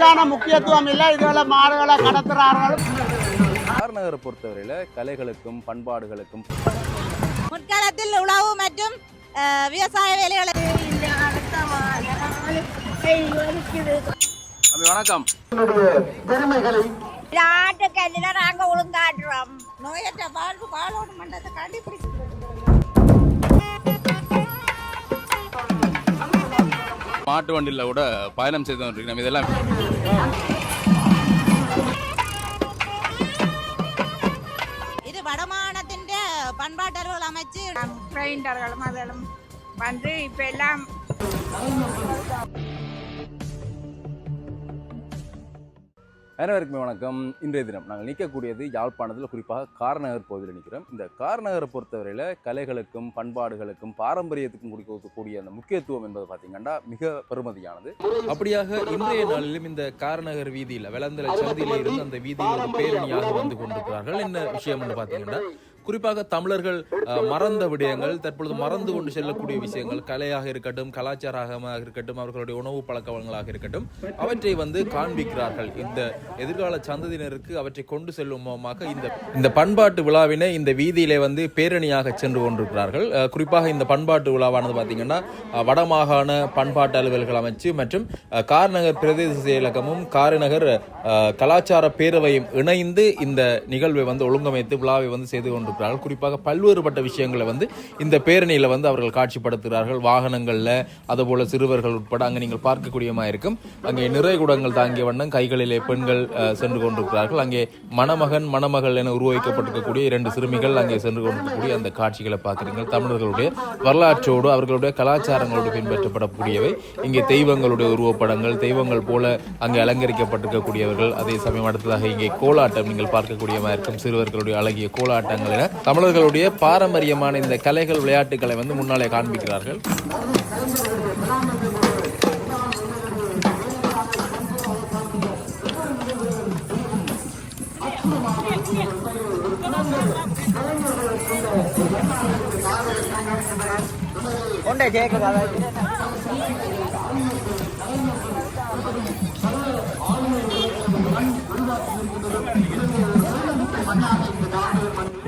இதுக்கான முக்கியத்துவம் இல்லை. இதுல மாடுகளை கடத்துறார்கள். கார்நகரை பொறுத்தவரையில கலைகளுக்கும் பண்பாடுகளுக்கும். முற்காலத்தில் உழவு மற்றும் விவசாய வேலைகளை வணக்கம். ஆட்டுக்கல்லில் நாங்கள் ஒழுங்காட்டுறோம் நோயற்ற வாழ்வு வாழோடு மண்டத்தை கண்டுபிடிச்சு மாட்டு வண்டியில் கூட பயணம் செய்து கொண்டிருக்கிறோம். இதெல்லாம் இது வடமானத்தின் பண்பாட்டர்கள் அமைச்சு பெயிண்டர்களும் அதெல்லாம் வந்து இப்போ எல்லாம் அனைவருக்குமே வணக்கம். இன்றைய தினம் நாங்கள் நிற்கக்கூடியது யாழ்ப்பாணத்தில் குறிப்பாக கார்நகர் பகுதியில் நிற்கிறோம். இந்த கார்நகரை பொறுத்தவரையில் கலைகளுக்கும் பண்பாடுகளுக்கும் பாரம்பரியத்துக்கும் கொடுக்கக்கூடிய அந்த முக்கியத்துவம் என்பது பார்த்தீங்கன்னா மிக பெருமதியானது. அப்படியாக இன்றைய நாளிலும் இந்த காரநகர் வீதியில் வெளந்தல சந்தியில் இருந்து அந்த வீதியில் ஒரு பேரணியாக வந்து கொண்டிருக்கிறார்கள். என்ன விஷயம் என்று பார்த்தீங்கன்னா குறிப்பாக தமிழர்கள் மறந்த விடயங்கள் தற்பொழுது மறந்து கொண்டு செல்லக்கூடிய விஷயங்கள் கலையாக இருக்கட்டும் கலாச்சாரமாக இருக்கட்டும் அவர்களுடைய உணவு பழக்க வளங்களாக இருக்கட்டும் அவற்றை வந்து காண்பிக்கிறார்கள். இந்த எதிர்கால சந்ததியினருக்கு அவற்றை கொண்டு செல்லும் மூலமாக இந்த இந்த பண்பாட்டு விழாவினை இந்த வீதியிலே வந்து பேரணியாக சென்று கொண்டிருக்கிறார்கள். குறிப்பாக இந்த பண்பாட்டு விழாவானது பார்த்தீங்கன்னா வடமாகாண பண்பாட்டு அலுவல்கள் அமைச்சு மற்றும் அஹ், கார்நகர் பிரதேச செயலகமும் காரநகர் கலாச்சார பேரவையும் இணைந்து இந்த நிகழ்வை வந்து ஒழுங்கமைத்து விழாவை வந்து செய்து கொண்டிருக்கிறார்கள். குறிப்பாக பல்வேறுபட்ட விஷயங்களை வந்து இந்த பேரணியில் வந்து அவர்கள் காட்சிப்படுத்துகிறார்கள். வாகனங்களில் அதுபோல் சிறுவர்கள் உட்பட அங்கே நீங்கள் பார்க்கக்கூடியமா இருக்கும். அங்கே நிறைகுடங்கள் தாங்கிய வண்ணம் கைகளிலே பெண்கள் சென்று கொண்டிருக்கிறார்கள். அங்கே மணமகன் மணமகள் என உருவாக்கப்பட்டிருக்கக்கூடிய இரண்டு சிறுமிகள் அங்கே சென்று கொண்டிருக்கக்கூடிய அந்த காட்சிகளை பார்க்குறீங்க தமிழர்களுடைய வரலாற்றோடு அவர்களுடைய கலாச்சாரங்களோடு பின்பற்றப்படக்கூடியவை. இங்கே தெய்வங்களுடைய உருவப்படங்கள் தெய்வங்கள் போல அங்கே அலங்கரிக்கப்பட்டிருக்கக்கூடியவர்கள். அதே சமயம் அடுத்ததாக இங்கே கோலாட்டம் நீங்கள் பார்க்கக்கூடியமா இருக்கும். சிறுவர்களுடைய அழகிய கோலாட்டங்கள் தமிழர்களுடைய பாரம்பரியமான இந்த கலைகள் விளையாட்டுகளை வந்து முன்னாலே காண்பிக்கிறார்கள்.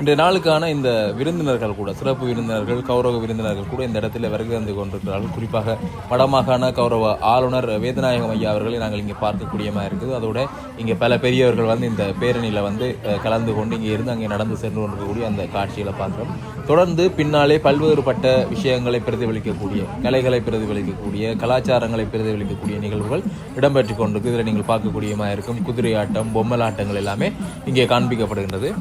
இன்றைய நாளுக்கான இந்த விருந்தினர்கள் கூட சிறப்பு விருந்தினர்கள் கௌரவ விருந்தினர்கள் கூட இந்த இடத்துல வருகை தந்து கொண்டிருக்கிறார்கள். குறிப்பாக வடமாகாண கௌரவ ஆளுநர் வேதநாயகம் ஐயா அவர்களை நாங்கள் இங்கே பார்க்கக்கூடியமா இருக்குது. அதோட இங்கே பல பெரியவர்கள் வந்து இந்த பேரணியில் வந்து கலந்து கொண்டு இங்கே இருந்து அங்கே நடந்து சென்று கொண்டிருக்கக்கூடிய அந்த காட்சிகளை பார்க்குறோம். தொடர்ந்து பின்னாலே பல்வேறுபட்ட விஷயங்களை பிரதிபலிக்கக்கூடிய கலைகளை பிரதிபலிக்கக்கூடிய கலாச்சாரங்களை பிரதிபலிக்கக்கூடிய நிகழ்வுகள் இடம்பெற்றுக் கொண்டிருக்கு. இதில் நீங்கள் பார்க்கக்கூடியமாக இருக்கும் குதிரையாட்டம் பொம்மலாட்டங்கள் எல்லாமே இங்கே காண்பிக்கப்படுகின்றது.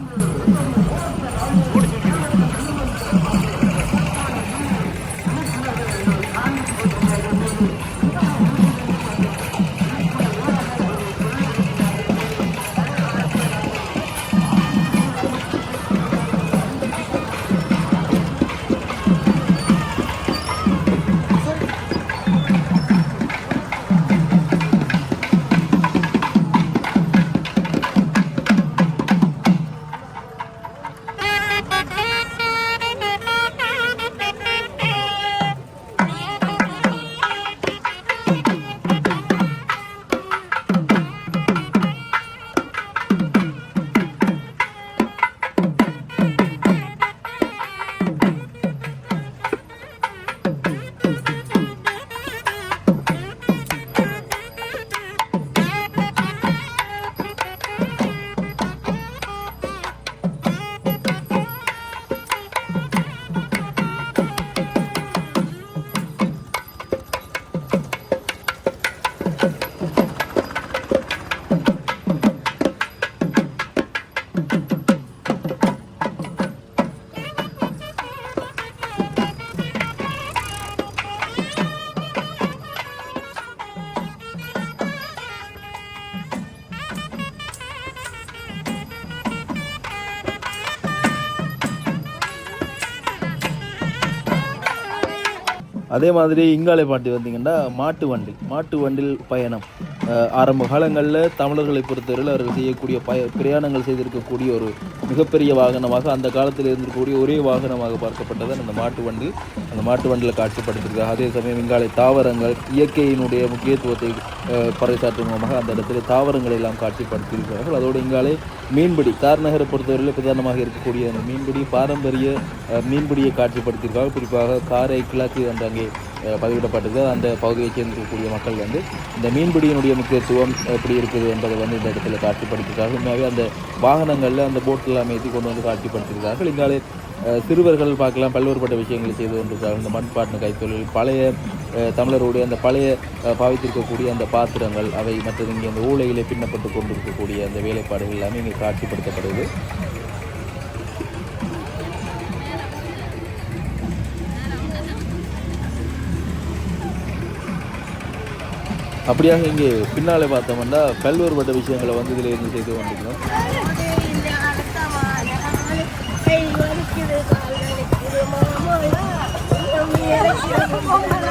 அதே மாதிரி இங்காலை பாட்டி வந்தீங்கன்னா மாட்டு வண்டில் மாட்டு வண்டில் பயணம். ஆரம்ப காலங்களில் தமிழர்களை பொறுத்தவரையில் அவர்கள் செய்யக்கூடிய பய பிரயாணங்கள் செய்திருக்கக்கூடிய ஒரு மிகப்பெரிய வாகனமாக அந்த காலத்தில் இருந்திருக்கக்கூடிய ஒரே வாகனமாக பார்க்கப்பட்டது அந்த மாட்டு வண்டில். அந்த மாட்டு வண்டியில் காட்சிப்படுத்திருக்காங்க அதே சமயம் இங்காலை தாவரங்கள் இயற்கையினுடைய முக்கியத்துவத்தை பறைசாற்றும் மூலமாக அந்த இடத்துல தாவரங்களை எல்லாம் காட்சிப்படுத்தியிருக்கிறார்கள். அதோடு இங்காலே மீன்பிடி தார்நகரை பொறுத்தவரையில் பிரதானமாக இருக்கக்கூடிய அந்த மீன்பிடி பாரம்பரிய மீன்பிடியை காட்சிப்படுத்தியிருக்காங்க குறிப்பாக காரை கிழக்கு அந்த அங்கே பதிவிடப்பட்டது. அந்த பகுதியைச் சேர்ந்திருக்கக்கூடிய மக்கள் வந்து இந்த மீன்பிடியினுடைய முக்கியத்துவம் எப்படி இருக்குது என்பதை வந்து இந்த இடத்துல காட்சிப்படுத்தியிருக்கார்கள். உண்மையாகவே அந்த வாகனங்களில் அந்த போட்டில் அமைத்து கொண்டு வந்து காட்சிப்படுத்தியிருக்கார்கள். இங்காலே சிறுவர்கள் பார்க்கலாம் பல்வேறுபட்ட விஷயங்களை செய்து கொண்டிருக்கிறார்கள். இந்த மண்பாட்டின கைத்தொழில் பழைய தமிழருடைய அந்த பழைய பாவித்திருக்கக்கூடிய அந்த பாத்திரங்கள் அவை மற்றது இங்கே அந்த ஊழையிலே பின்னப்பட்டு கொண்டிருக்கக்கூடிய அந்த வேலைப்பாடுகள் எல்லாமே இங்கே காட்சிப்படுத்தப்படுது. அப்படியாக இங்கே பின்னாலே பார்த்தோம்னா பல்வேறுபட்ட விஷயங்களை வந்து இதில் இருந்து செய்து கொண்டிருக்கிறோம். அம்மி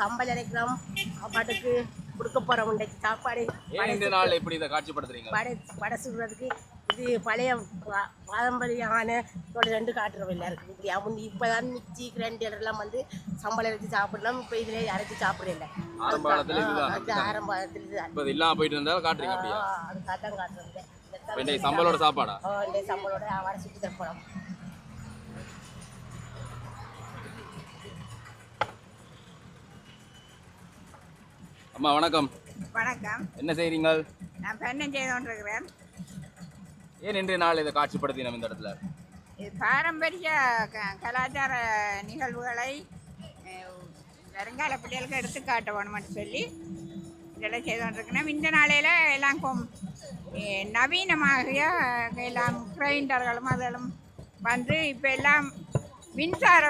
சம்பல் அரைக்கிறோம் சாப்பாட்டுக்கு கொடுக்க போகிறோம் இன்றைக்கு சாப்பாடு. இந்த நாள் எப்படி இதை காட்சிப்படுத்துறீங்க? படை படை சுடுறதுக்கு இது பழைய பாரம்பரியமான ரெண்டு காட்டுறோம் எல்லாருக்கும். இப்படி அவங்க இப்போ தான் மிக்சி கிரைண்டர் எல்லாம் வந்து சம்பளம் அரைச்சி சாப்பிடலாம் இப்போ இதில் அரைச்சி சாப்பிடல ஆரம்பத்தில் இப்போ இது இல்லாம போயிட்டு இருந்தாலும் காட்டுறீங்க அது இப்போ இன்றைக்கு சம்பளோட சாப்பாடா? சம்பளோட வடை சுற்றி தரப்போம் அம்மா வணக்கம். வணக்கம். என்ன செய்றீங்க நான் பெண்ணம் செய்து கொண்டிருக்கிறேன். ஏன் இன்றைய நாள் இதை காட்சிப்படுத்தினோம் இந்த இடத்துல? இது பாரம்பரிய க- கலாச்சார நிகழ்வுகளை அஹ், வருங்கால பிள்ளைகளுக்கு எடுத்து காட்ட வேணும்னு சொல்லி இதெல்லாம் செய்து கொண்டிருக்கிறேன். இந்த நாளையில் எல்லாம் கொம் அஹ், நவீனமாகிய எல்லாம் கிரைண்டர்களும் அதெல்லாம் வந்து இப்போ எல்லாம் மின்சார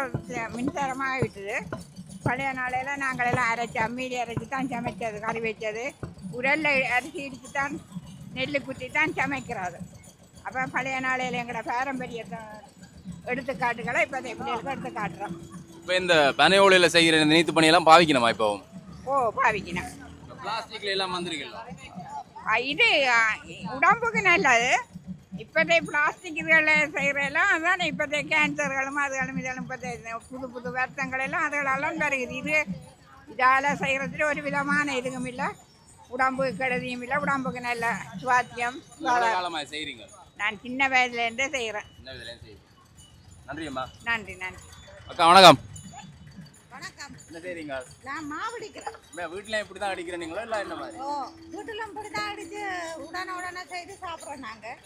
மின்சாரமாக விட்டுது பழைய நாளையில் நாங்கள் எல்லாம் அரைச்சி அம்மியில் அரைச்சி தான் சமைச்சது கறி வச்சது. உரலில் அரிசி இடித்து தான் நெல் குத்தி தான் சமைக்கிறது. அப்போ பழைய நாளையில் எங்களோட பாரம்பரிய எடுத்துக்காட்டுகளை இப்போ பிள்ளைகளுக்கு எடுத்து காட்டுறோம். இப்போ இந்த பனை ஓலையில் செய்கிற இந்த நீத்து பணியெல்லாம் பாவிக்கணுமா இப்போவும் ஓ பாவிக்கணும். பிளாஸ்டிக்ல எல்லாம் வந்திருக்கீங்களா இது உடம்புக்கு நல்லது. இப்போதைய பிளாஸ்டிக் இதுகளில் செய்கிறதெல்லாம் அதான் இப்போதைய கேன்சர்களும் அதுகளும் இதெல்லாம் இப்போதைய புது புது வருத்தங்கள் எல்லாம் அதுகளெல்லாம் வருகிறது இது இதால் செய்கிறதுல ஒரு விதமான இதுவும் இல்லை. உடம்புக்கு கெடுதியும் இல்லை. உடம்புக்கு நல்ல சுவாத்தியம் செய்றீங்க? நான் சின்ன வயதுலேருந்தே செய்கிறேன் நன்றி அம்மா. நன்றி நன்றி. அக்கா வணக்கம். வணக்கம். என்ன செய்றீங்க? நான் மாவடிக்கிறேன். அம்மா, வீட்ல இப்படி தான் அடிக்கிறீங்களா இல்லை என்ன மாதிரி? ஓ வீட்டில் இப்படி தான் அடித்து உடனே உடனே செய்து சாப்பிட்றோம் நாங்கள்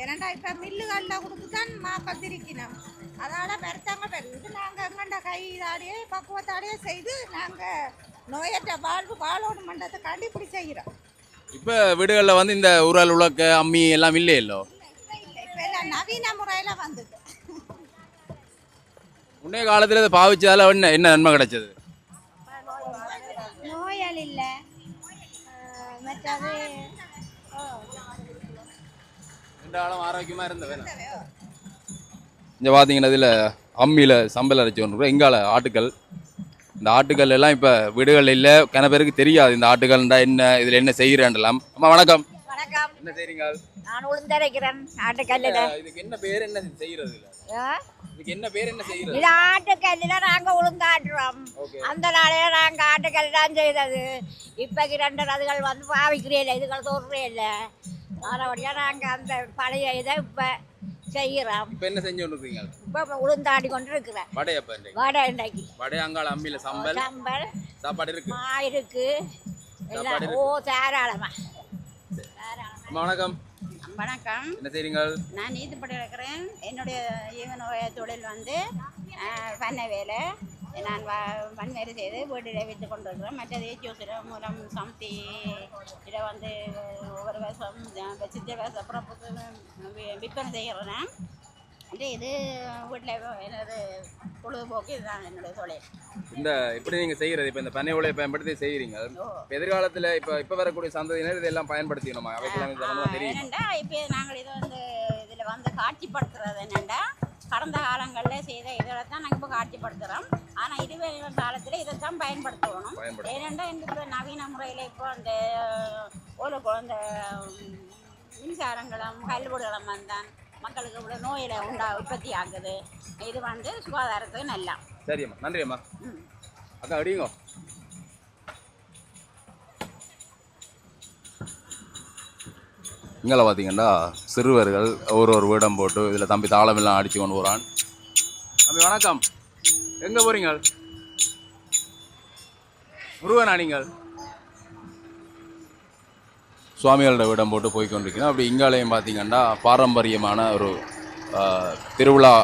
ஏன்னாண்டா இப்போ மில்லுகளில் கொடுத்து தான் மா பத்திரிக்கணும் அதனால் பெருத்தாங்க பெரு இது நாங்கள் எங்கண்ட கை இதாடியே பக்குவத்தாடியே செய்து நாங்கள் நோயற்ற வாழ்வு வாழோடு மண்டத்தை கண்டிப்பிடி செய்கிறோம். இப்போ வீடுகளில் வந்து இந்த உரல் உலக்க அம்மி எல்லாம் இல்லையே இல்லோ? இப்போ எல்லாம் நவீன முறையில் வந்துட்டு முன்னைய காலத்தில் இதை பாவிச்சதால என்ன என்ன நன்மை கிடைச்சது? நோயாளி இல்லை. மற்றது ரெண்டு காலம் ஆரோக்கியமாக இருந்த வேணும் இங்கே பார்த்தீங்கன்னா இதில் அம்மியில் சம்பல் அரைச்சி கொண்டு எங்கால ஆட்டுக்கல். இந்த ஆட்டுக்கல் எல்லாம் இப்போ வீடுகளில் இல்லை. கன பேருக்கு தெரியாது இந்த ஆட்டுக்கல்ண்டா என்ன இதில் என்ன செய்கிறேன்லாம் அம்மா வணக்கம். வணக்கம். என்ன செய்றீங்க? நான் உளுந்தரைக்கிறேன் ஆட்டுக்கல்லில். இதுக்கு என்ன பேர் என்ன செய்யறது இல்ல? இதுக்கு என்ன பேர் என்ன செய்யறது? இது ஆட்டுக்கல்லில் நாங்கள் உளுந்தாட்டுறோம். அந்த நாளையில நாங்கள் ஆட்டுக்கல் தான் செய்தது. இப்போ ரெண்டு அதுகள் வந்து பாவிக்கிறே இல்லை இதுகள் தோன்றே இல்லை. மறுபடியாக நாங்கள் அந்த பழைய இதை இப்போ செய்கிறோம் இப்போ என்ன செஞ்சு கொண்டு இருக்கீங்க இப்போ உளுந்தாடி கொண்டு இருக்கிறேன் வடையப்ப இன்றைக்கு? வடை இன்றைக்கு. வடை அங்காள அம்மியில் சம்பல். சாம்பல். சாப்பாடு இருக்கு? மா இருக்கு. எல்லாம் ஓ தாராளமா. வணக்கம். வணக்கம். என்ன செய்றீங்க நான் நீதிப்படி இருக்கிறேன். என்னுடைய ஈவனுடைய தொழில் வந்து பண்ணை வேலை நான் வ- வேலை செய்து வீட்டில் வைத்து கொண்டு இருக்கிறேன் மற்றது ஜூஸில் மூலம் சமத்தி இதை வந்து ஒவ்வொரு வருஷம் வச்சுட்டு வருஷம் அப்புறம் விற்பனை செய்கிறேன் மற்ற இது வீட்டில் என்னது பொழுதுபோக்கு இதுதான் என்னுடைய தொழில். இந்த இப்படி நீங்க செய்யறது இப்ப இந்த பனை உலையை பயன்படுத்தி இப்ப எதிர்காலத்துல இப்ப இப்ப வரக்கூடிய சந்ததியினர் இதெல்லாம் பயன்படுத்திக்கணுமா? அவைக்கெல்லாம் தெரியும்? என்னண்டா இப்போ நாங்கள் இதை வந்து இதில் வந்து காட்சிப்படுத்துறது என்னண்டா? கடந்த காலங்களில் செய்த இதில் தான் நாங்கள் இப்போ காட்சிப்படுத்துகிறோம் ஆனால் இதுவே காலத்தில் இதை தான் பயன்படுத்தணும். பயன்படுத்த ஏனெண்டா இந்த இப்போ நவீன முறையில் இப்போ அந்த ஒரு குழந்த மின்சாரங்களும் கல்வெடுகளும் வந்தான் மக்களுக்கு இவ்வளோ நோயில் உண்டா உற்பத்தி ஆகுது இது வந்து சுகாதாரத்துக்கு நல்லா. சரியம்மா நன்றி அம்மா ம். இங்கே பார்த்தீங்கன்னா சிறுவர்கள் ஒரு ஒரு வீடம் போட்டு இதில் தம்பி தாளமெல்லாம் அடித்து கொண்டு போகிறான். தம்பி வணக்கம். எங்கே போகிறீங்க? முருகனா நீங்கள்? சுவாமிகளோட வீடம் போட்டு போய் கொண்டிருக்கிறோம் அப்படி இங்காலையும் பார்த்தீங்கன்னா பாரம்பரியமான ஒரு திருவிழா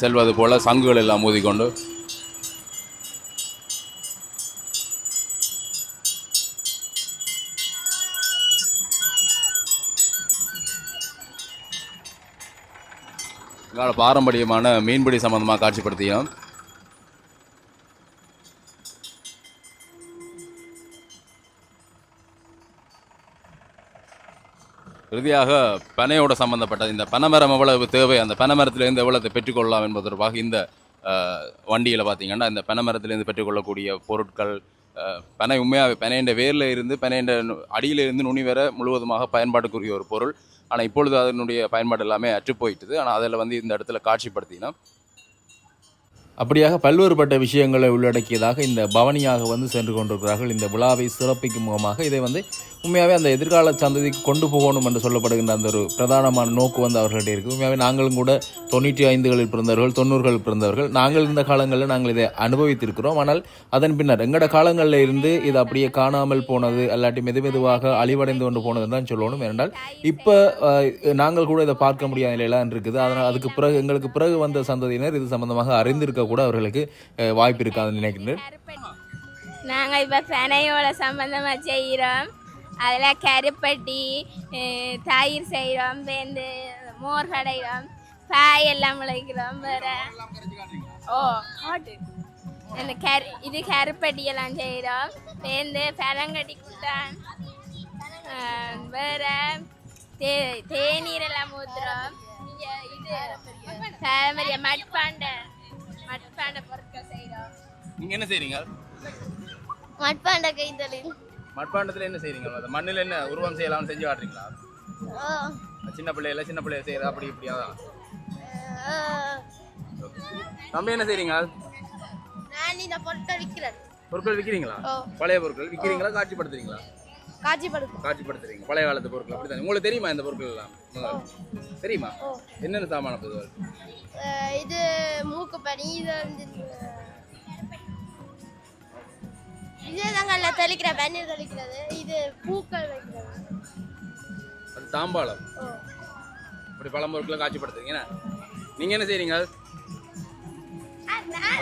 செல்வது போல சங்குகள் எல்லாம் மோதிக்கொண்டு பாரம்பரியமான மீன்பிடி சம்பந்தமாக காட்சிப்படுத்தியும் இறுதியாக பனையோட சம்பந்தப்பட்ட இந்த பனைமரம் எவ்வளவு தேவை அந்த பனைமரத்திலேருந்து எவ்வளவு பெற்றுக்கொள்ளலாம் என்பது தொடர்பாக இந்த வண்டியில் பார்த்தீங்கன்னா இந்த பனைமரத்திலேருந்து பெற்றுக்கொள்ளக்கூடிய பொருட்கள் பனை உண்மையாக பனையின்ற வேரில் இருந்து பனையின் அடியில் இருந்து நுனி வர முழுவதுமாக பயன்பாட்டுக்குரிய ஒரு பொருள். ஆனால் இப்பொழுது அதனுடைய பயன்பாடு எல்லாமே அற்று போயிட்டுது ஆனால் அதில் வந்து இந்த இடத்துல காட்சிப்படுத்தினா. அப்படியாக பல்வேறுபட்ட விஷயங்களை உள்ளடக்கியதாக இந்த பவனியாக வந்து சென்று கொண்டிருக்கிறார்கள். இந்த விழாவை சிறப்பிக்கும் முகமாக இதை வந்து உண்மையாகவே அந்த எதிர்கால சந்ததிக்கு கொண்டு போகணும் என்று சொல்லப்படுகின்ற அந்த ஒரு பிரதானமான நோக்கு வந்து அவர்கள்ட்ட இருக்குது உண்மையாகவே நாங்களும் கூட தொண்ணூற்றி ஐந்துகளில் பிறந்தவர்கள் தொண்ணூறுகளில் பிறந்தவர்கள். நாங்கள் இந்த காலங்களில் நாங்கள் இதை அனுபவித்திருக்கிறோம். ஆனால் அதன் பின்னர் எங்களோட காலங்களில் இருந்து இது அப்படியே காணாமல் போனது அல்லாட்டி மெது மெதுவாக அழிவடைந்து கொண்டு போனதுன்னு தான் சொல்லணும். ஏனென்றால் இப்போ நாங்கள் கூட இதை பார்க்க முடியாத நிலையெல்லாம் இருக்குது. அதனால் அதுக்கு பிறகு எங்களுக்கு பிறகு வந்த சந்ததியினர் இது சம்பந்தமாக அறிந்திருக்க கூட அவர்களுக்கு வாய்ப்பு இருக்காதுன்னு நினைக்கின்றேன். நாங்கள் இப்போ பனையோட சம்பந்தமாக செய்கிறோம். அதில் கருப்பட்டி தயிர் செய்கிறோம் வந்து மோர் கடைகிறோம் பாய் எல்லாம் முளைக்கிறோம் வேற. ஓ ஆட்டு. இந்த கரு இது கருப்பட்டி எல்லாம் செய்கிறோம் வந்து பழங்கட்டி குட்டான் வேற. தே தேநீர் எல்லாம் ஊற்றுறோம் இங்கே இது பாரம்பரிய மட்பாண்டை மட்பாண்ட பொருட்கள் செய்கிறோம் நீங்கள் என்ன செய்றீங்க? மட்பாண்ட கைத்தொழில் மட்பாண்டத்தில் என்ன செய்றீங்க? அந்த மண்ணில் என்ன உருவம் செய்யலாம்னு செஞ்சு காட்டுறீங்களா? சின்ன பிள்ளையில சின்ன பிள்ளைய செய்யறது அப்படி இப்படி அதான். தம்பி என்ன செய்றீங்க? நான் இந்த பொருட்கள் விற்கிறீங்களா. பழைய பொருட்கள் விற்கிறீங்களா காட்சிப்படுத்துறீங்களா? காட்சிப்படுத்துறீங்க. பழைய காலத்து பொருட்கள் அப்படித்தானே? உங்களுக்கு தெரியுமா இந்த பொருட்கள் எல்லாம்? தெரியுமா? என்னென்ன சாமான பொதுவாக இது மூக்கு பனி இது விஜயதங்கல்ல தெளிக்கிற பன்னீர் தெளிக்கிறது. இது பூக்கள் வைக்கிறது. அது தாம்பாளம். இப்படி பழம் பொருட்களை காட்சிப்படுத்துறீங்க? நீங்க என்ன செய்றீங்க?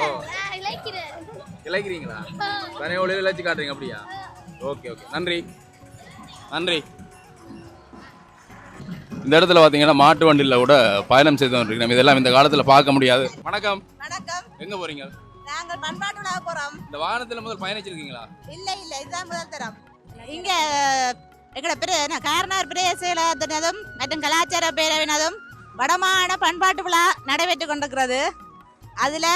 ஓ. இழைக்கிறீங்களா? தனி ஒளியில் இழைச்சி காட்டுறீங்க அப்படியா? Okay okay. நன்றி. நன்றி. இந்த இடத்துல பார்த்தீங்கன்னா மாட்டு வண்டியில் கூட பயணம் செய்து கொண்டிருக்கிறோம். இதெல்லாம் இந்த காலத்தில் பார்க்க முடியாது. வணக்கம். வணக்கம். எங்கே போறீங்க? நாங்கள் பண்பாட்டு விழா போகிறோம் இந்த வாகனத்தில் முதல் பயணிச்சிருக்கீங்களா? இல்லை இல்லை இதுதான் முதல் தரம். இங்கே எங்களோட பிர காரணர் பிரதேசத்தினதும் மற்றும் கலாச்சார பேரவினதும் வடமாகாண பண்பாட்டு விழா நடைபெற்று கொண்டிருக்கிறது. அதில்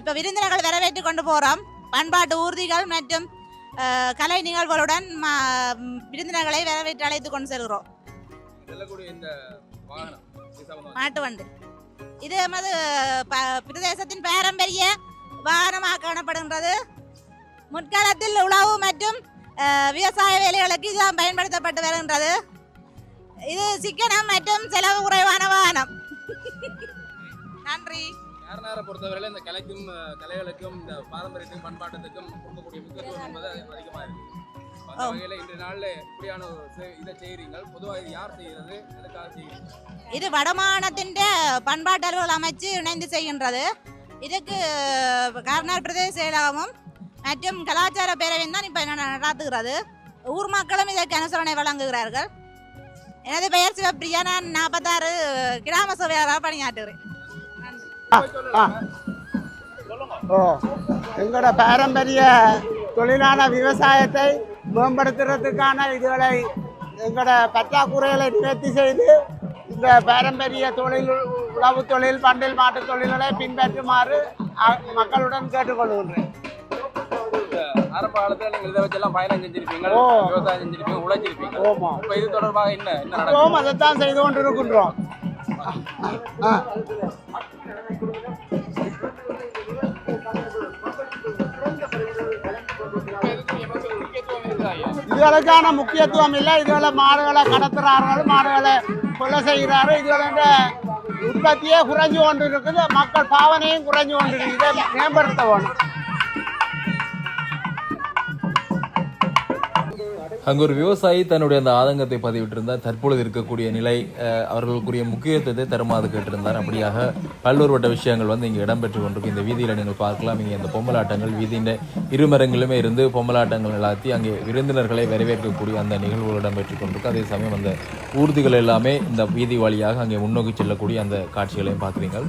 இப்போ விருந்தினர்கள் வரவேற்று கொண்டு போகிறோம் பண்பாட்டு ஊர்திகள் மற்றும் கலை நிகழ்வுகளுடன் விருந்தினர்களை வரவேற்று அழைத்து கொண்டு செல்கிறோம். மாட்டு வண்டு. இது எமது பிரதேசத்தின் பாரம்பரிய வாகனமாக காணப்படுகின்றது. முற்காலத்தில் உழவு மற்றும் விவசாய வேலைகளுக்கு இதுதான் பயன்படுத்தப்பட்டு வருகின்றது. இது சிக்கனம் மற்றும் செலவு குறைவான வாகனம். நன்றி. யாரனாரை பொறுத்தவரையில் இந்த கலைக்கும் கலைகளுக்கும் இந்த பாரம்பரியத்துக்கும் பண்பாட்டத்துக்கும் கொடுக்கக்கூடிய முக்கியத்துவம் என்பது அதிகமாக இருக்கு. அந்த வகையில் இன்றைய நாளில் இப்படியான ஒரு இதை செய்கிறீங்க பொதுவாக இது யார் செய்கிறது எதுக்காக செய்கிறீங்க இது வடமாகாணத்தின் பண்பாட்டு அலுவல் அமைச்சு இணைந்து செய்கின்றது. இதுக்கு கர்நாடக பிரதேச செயலகமும் மற்றும் கலாச்சார பேரவையும் தான் இப்போ நடாத்துகிறது. ஊர் மக்களும் இதற்கு அனுசரணை வழங்குகிறார்கள். எனது பெயர் சிவப்பிரியா நான் நாற்பத்தாறு கிராம சபையாராக பணியாற்றுகிறேன். எங்களோட பாரம்பரிய தொழிலான விவசாயத்தை மேம்படுத்துறதுக்கான இதுகளை எங்களோட பற்றாக்குறைகளை நிவர்த்தி செய்து இந்த பாரம்பரிய தொழில் உழவு தொழில் பண்டில் மாட்டுத் தொழில்களை பின்பற்றுமாறு மக்களுடன் கேட்டுக்கொள்கின்றேன். ஆரம்ப காலத்துல இதை வச்செல்லாம் பயணம் செஞ்சிருப்பீங்க. விவசாயம் செஞ்சிருப்பீங்க உழைச்சிருப்பீங்க. இப்ப இது தொடர்பாக என்ன என்ன நடக்கும் அதைத்தான் செய்து கொண்டிருக்கின்றோம். ஆ. இதுகளுக்கான முக்கியத்துவம் இல்லை. இதுகளை மாடுகளை கடத்துறார்கள் மாடுகளை கொலை செய்கிறார்கள். இதுகளோட உற்பத்தியே குறைஞ்சு கொண்டு இருக்குது மக்கள் பாவனையும் குறைஞ்சு கொண்டு இருக்குது மேம்படுத்த வேணும். அங்கே ஒரு விவசாயி தன்னுடைய அந்த ஆதங்கத்தை பதிவிட்டிருந்தார். தற்பொழுது இருக்கக்கூடிய நிலை அவர்களுக்குரிய முக்கியத்துவத்தை தருமாறு கேட்டிருந்தார். அப்படியாக பல்வேறுபட்ட விஷயங்கள் வந்து இங்கே இடம்பெற்று கொண்டிருக்கு. இந்த வீதியில் நீங்கள் பார்க்கலாம். இங்கே இந்த பொம்மலாட்டங்கள் வீதியின் இருமரங்களிலுமே இருந்து பொம்மலாட்டங்கள் எல்லாத்தி அங்கே விருந்தினர்களை வரவேற்கக்கூடிய அந்த நிகழ்வுகள் இடம்பெற்று கொண்டிருக்கு. அதே சமயம் அந்த ஊர்திகள் எல்லாமே இந்த வீதி வழியாக அங்கே முன்னோக்கி செல்லக்கூடிய அந்த காட்சிகளையும் பார்க்குறீங்கள்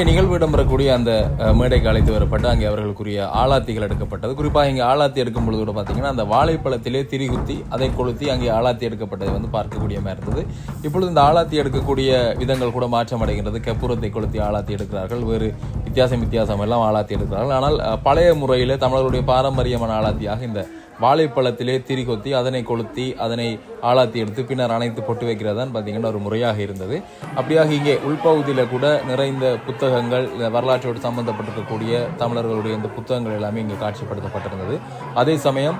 இங்கே நிகழ்வு இடம்பெறக்கூடிய அந்த மேடைக்கு அழைத்து வரப்பட்டு அங்கே அவர்களுக்குரிய ஆலாத்திகள் எடுக்கப்பட்டது. குறிப்பாக இங்கே ஆலாத்தி எடுக்கும் பொழுது கூட பார்த்தீங்கன்னா அந்த வாழைப்பழத்திலே திரிகுத்தி அதை கொளுத்தி அங்கே ஆலாத்தி எடுக்கப்பட்டதை வந்து பார்க்கக்கூடிய மாதிரி இருந்தது. இப்பொழுது இந்த ஆலாத்தி எடுக்கக்கூடிய விதங்கள் கூட மாற்றம் அடைகின்றது. கெப்புரத்தை கொளுத்தி ஆலாத்தி எடுக்கிறார்கள். வேறு வித்தியாசம் வித்தியாசம் எல்லாம் ஆலாத்தி எடுக்கிறார்கள். ஆனால் பழைய முறையில் தமிழர்களுடைய பாரம்பரியமான ஆலாத்தியாக இந்த வாழைப்பழத்திலே திரி கொத்தி அதனை கொளுத்தி அதனை ஆளாத்தி எடுத்து பின்னர் அணைத்து பொட்டு வைக்கிறதான் பார்த்திங்கன்னா பார்த்தீங்கன்னா ஒரு முறையாக இருந்தது. அப்படியாக இங்கே உள்பகுதியில் கூட நிறைந்த புத்தகங்கள் வரலாற்றோடு சம்பந்தப்பட்டிருக்கக்கூடிய தமிழர்களுடைய இந்த புத்தகங்கள் எல்லாமே இங்கே காட்சிப்படுத்தப்பட்டிருந்தது. அதே சமயம்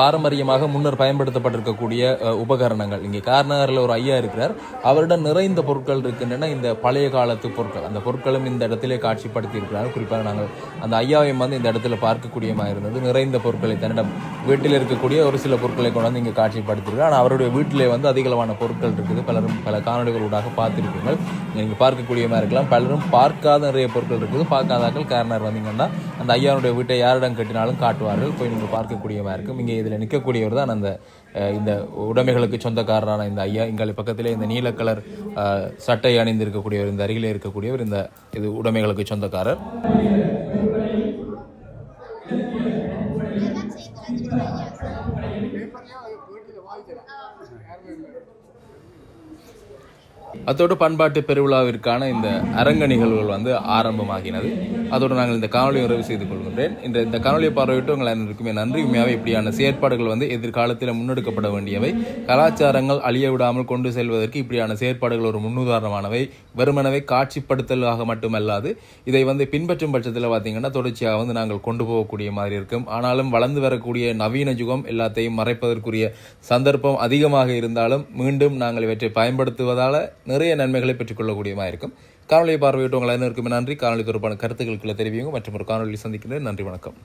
பாரம்பரியமாக முன்னர் பயன்படுத்தப்பட்டிருக்கக்கூடிய உபகரணங்கள். இங்கே கார்நகரில் ஒரு ஐயா இருக்கிறார். அவரிடம் நிறைந்த பொருட்கள் இருக்கின்றன. இந்த பழைய காலத்து பொருட்கள். அந்த பொருட்களும் இந்த இடத்திலே காட்சிப்படுத்தி இருக்கிறார். குறிப்பாக நாங்கள் அந்த ஐயாவையும் வந்து இந்த இடத்துல பார்க்கக்கூடியமாக இருந்தது. நிறைந்த பொருட்களை தன்னிடம் வீட்டில் இருக்கக்கூடிய ஒரு சில பொருட்களை கொண்டு வந்து இங்கே காட்சிப்படுத்தியிருக்கிறார். ஆனால் அவருடைய வீட்டிலே வந்து அதிகளவான பொருட்கள் இருக்குது. பலரும் பல காணொலிகளூடாக பார்த்திருப்பீர்கள். நீங்கள் பார்க்கக்கூடியமாக இருக்கலாம். பலரும் பார்க்காத நிறைய பொருட்கள் இருக்குது. பார்க்காதாக்கள் காரணர் வந்தீங்கன்னா அந்த ஐயானுடைய வீட்டை யாரிடம் கட்டினாலும் காட்டுவார்கள். போய் நீங்கள் பார்க்கக்கூடியமாக இருக்கும். இங்கே இதில் நிற்கக்கூடியவர் தான் அந்த இந்த உடைமைகளுக்கு சொந்தக்காரரான இந்த ஐயா. இங்கால பக்கத்திலே இந்த நீல கலர் சட்டை அணிந்திருக்கக்கூடியவர் இந்த அருகிலே இருக்கக்கூடியவர் இந்த இது உடைமைகளுக்கு சொந்தக்காரர். அத்தோடு பண்பாட்டு பெருவிழாவிற்கான இந்த அரங்க நிகழ்வுகள் வந்து ஆரம்பமாகினது. அதோடு நாங்கள் இந்த காணொலியை உறவு செய்து கொள்கின்றேன். இந்த இந்த காணொலியை பார்வையிட்டு உங்கள் அனைவருக்குமே நன்றி. உண்மையாக இப்படியான செயற்பாடுகள் வந்து எதிர்காலத்தில் முன்னெடுக்கப்பட வேண்டியவை. கலாச்சாரங்கள் அழிய விடாமல் கொண்டு செல்வதற்கு இப்படியான செயற்பாடுகள் ஒரு முன்னுதாரணமானவை. வெறுமனவை காட்சிப்படுத்தலாக மட்டுமல்லாது இதை வந்து பின்பற்றும் பட்சத்தில் பார்த்தீங்கன்னா தொடர்ச்சியாக வந்து நாங்கள் கொண்டு போகக்கூடிய மாதிரி இருக்கும். ஆனாலும் வளர்ந்து வரக்கூடிய நவீன யுகம் எல்லாத்தையும் மறைப்பதற்குரிய சந்தர்ப்பம் அதிகமாக இருந்தாலும் மீண்டும் நாங்கள் இவற்றை பயன்படுத்துவதால் நிறைய நன்மைகளை பெற்றுக்கொள்ளக்கூடியமாக இருக்கும். காணொலியை பார்வையிட்டு அனைவருக்குமே நன்றி. காணொலி தொடர்பான கருத்துக்களுக்குள்ள தெரிவிங்க மற்றும் ஒரு காணொலி சந்திக்கிறேன் நன்றி வணக்கம்.